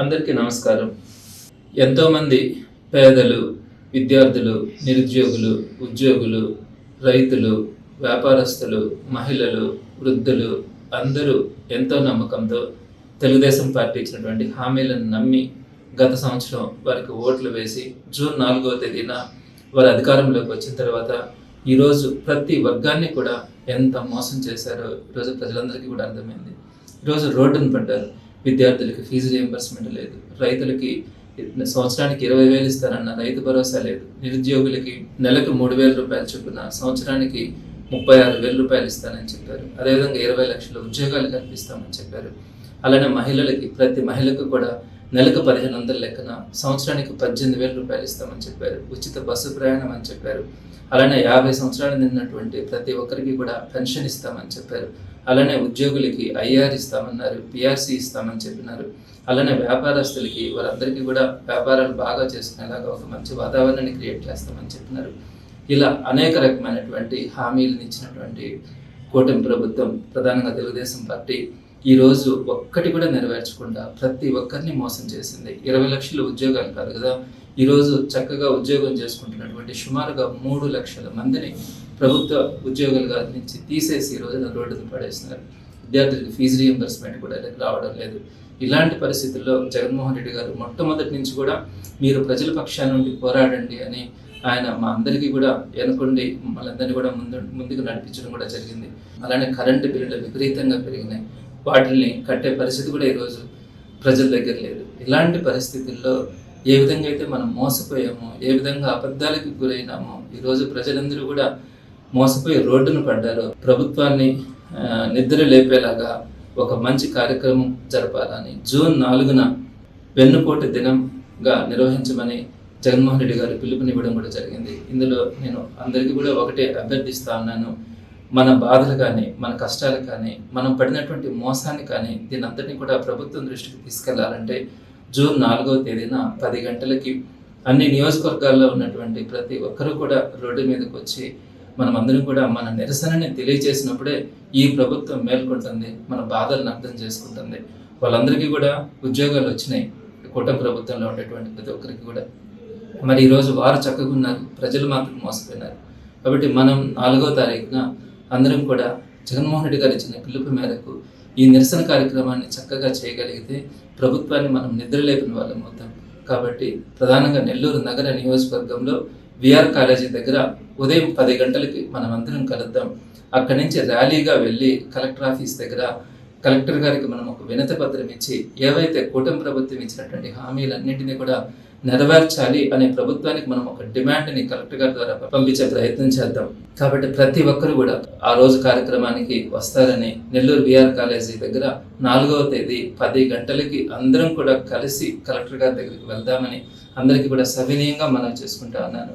అందరికీ నమస్కారం. ఎంతోమంది పేదలు విద్యార్థులు నిరుద్యోగులు ఉద్యోగులు రైతులు వ్యాపారస్తులు మహిళలు వృద్ధులు అందరూ ఎంతో నమ్మకంతో తెలుగుదేశం పార్టీ ఇచ్చినటువంటి హామీలను నమ్మి గత సంవత్సరం వారికి ఓట్లు వేసి జూన్ నాలుగవ తేదీన వారు అధికారంలోకి వచ్చిన తర్వాత ఈరోజు ప్రతి వర్గాన్ని కూడా ఎంత మోసం చేశారో ఈరోజు ప్రజలందరికీ కూడా అర్థమైంది. ఈరోజు రోడ్డును పడ్డారు. విద్యార్థులకి ఫీజు రియంబర్స్మెంట్ లేదు. రైతులకి సంవత్సరానికి ఇరవై వేలు ఇస్తారన్న రైతు భరోసా లేదు. నిరుద్యోగులకి నెలకు మూడు వేల రూపాయలు చొప్పున సంవత్సరానికి ముప్పై ఆరు వేల రూపాయలు ఇస్తానని చెప్పారు. అదేవిధంగా ఇరవై లక్షల ఉద్యోగాలు కల్పిస్తామని చెప్పారు. అలానే మహిళలకి ప్రతి మహిళకు కూడా నెలకు పదిహేను వందల లెక్కన సంవత్సరానికి పద్దెనిమిది వేల రూపాయలు ఇస్తామని చెప్పారు. ఉచిత బస్సు ప్రయాణం అని చెప్పారు. అలానే యాభై సంవత్సరాలు నిన్నటువంటి ప్రతి ఒక్కరికి కూడా పెన్షన్ ఇస్తామని చెప్పారు. అలానే ఉద్యోగులకి ఐఆర్ ఇస్తామన్నారు పిఆర్సీ ఇస్తామని చెప్పినారు. అలానే వ్యాపారస్తులకి వారందరికీ కూడా వ్యాపారాలు బాగా చేసుకునేలాగా ఒక మంచి వాతావరణాన్ని క్రియేట్ చేస్తామని చెప్పినారు. ఇలా అనేక రకమైనటువంటి హామీలను ఇచ్చినటువంటి కూటమి ప్రభుత్వం ప్రధానంగా తెలుగుదేశం పార్టీ ఈరోజు ఒక్కటి కూడా నెరవేర్చకుండా ప్రతి ఒక్కరిని మోసం చేసింది. ఇరవై లక్షల ఉద్యోగాలు కాదు కదా? ఈరోజు చక్కగా ఉద్యోగం చేసుకుంటున్నటువంటి సుమారుగా మూడు లక్షల మందిని ప్రభుత్వ ఉద్యోగులుగా నుంచి తీసేసి ఈ రోజున రోడ్డును పడేస్తున్నారు. విద్యార్థులకు ఫీజు రియంబర్స్మెంట్ కూడా రావడం లేదు. ఇలాంటి పరిస్థితుల్లో జగన్మోహన్ రెడ్డి గారు మొట్టమొదటి నుంచి కూడా మీరు ప్రజల పక్షాన నుండి పోరాడండి అని ఆయన మా అందరికీ కూడా ఎనుకుండి మనందరినీ కూడా ముందు ముందుకు నడిపించడం కూడా జరిగింది. అలానే కరెంటు బిల్లులు విపరీతంగా పెరిగినాయి. వాటిని కట్టే పరిస్థితి కూడా ఈరోజు ప్రజల దగ్గర లేదు. ఇలాంటి పరిస్థితుల్లో ఏ విధంగా అయితే మనం మోసపోయామో ఏ విధంగా అబద్ధాలకు గురైనామో ఈరోజు ప్రజలందరూ కూడా మోసపోయి రోడ్డును పడ్డారు. ప్రభుత్వాన్ని నిద్ర లేపేలాగా ఒక మంచి కార్యక్రమం జరపాలని జూన్ నాలుగున వెన్నుపోటు దినంగా నిర్వహించమని జగన్మోహన్ రెడ్డి గారు పిలుపునివ్వడం కూడా జరిగింది. ఇందులో నేను అందరికీ కూడా ఒకటే అభ్యర్థిస్తా ఉన్నాను. మన బాధలు కానీ మన కష్టాలు కానీ మనం పడినటువంటి మోసాన్ని కానీ దీని అంతటిని కూడా ప్రభుత్వం దృష్టికి తీసుకెళ్ళాలంటే జూన్ నాలుగవ తేదీన పది గంటలకి అన్ని నియోజకవర్గాల్లో ఉన్నటువంటి ప్రతి ఒక్కరూ కూడా రోడ్డు మీదకి వచ్చి మనం అందరం కూడా మన నిరసనని తెలియజేసినప్పుడే ఈ ప్రభుత్వం మేల్కొంటుంది మన బాధలను అర్థం చేసుకుంటుంది. వాళ్ళందరికీ కూడా ఉద్యోగాలు వచ్చినాయి. కూటమి ప్రభుత్వంలో ఉండేటువంటి ప్రతి ఒక్కరికి కూడా. మరి ఈరోజు వారు చక్కగా ఉన్నారు ప్రజలు మాత్రం మోసపోయినారు. కాబట్టి మనం నాలుగో తారీఖున అందరం కూడా జగన్మోహన్ రెడ్డి గారు ఇచ్చిన పిలుపు మేరకు ఈ నిరసన కార్యక్రమాన్ని చక్కగా చేయగలిగితే ప్రభుత్వాన్ని మనం నిద్రలేపిన వాళ్ళం అవుతాం. కాబట్టి ప్రధానంగా నెల్లూరు నగర నియోజకవర్గంలో విఆర్ కాలేజీ దగ్గర ఉదయం పది గంటలకి మనం అందరం కలుద్దాం. అక్కడి నుంచి ర్యాలీగా వెళ్ళి కలెక్టర్ ఆఫీస్ దగ్గర కలెక్టర్ గారికి మనం ఒక వినతి పత్రం ఇచ్చి ఏవైతే కూటమి ప్రభుత్వం ఇచ్చినటువంటి హామీలన్నింటినీ కూడా నెరవేర్చాలి అనే ప్రభుత్వానికి మనం ఒక డిమాండ్ని కలెక్టర్ గారి ద్వారా పంపించే ప్రయత్నం చేద్దాం. కాబట్టి ప్రతి ఒక్కరు కూడా ఆ రోజు కార్యక్రమానికి వస్తారని నెల్లూరు విఆర్ కాలేజీ దగ్గర నాలుగవ తేదీ పది గంటలకి అందరం కూడా కలిసి కలెక్టర్ గారి దగ్గరికి వెళ్దామని అందరికీ కూడా సవినీయంగా మనం చేసుకుంటా ఉన్నాను.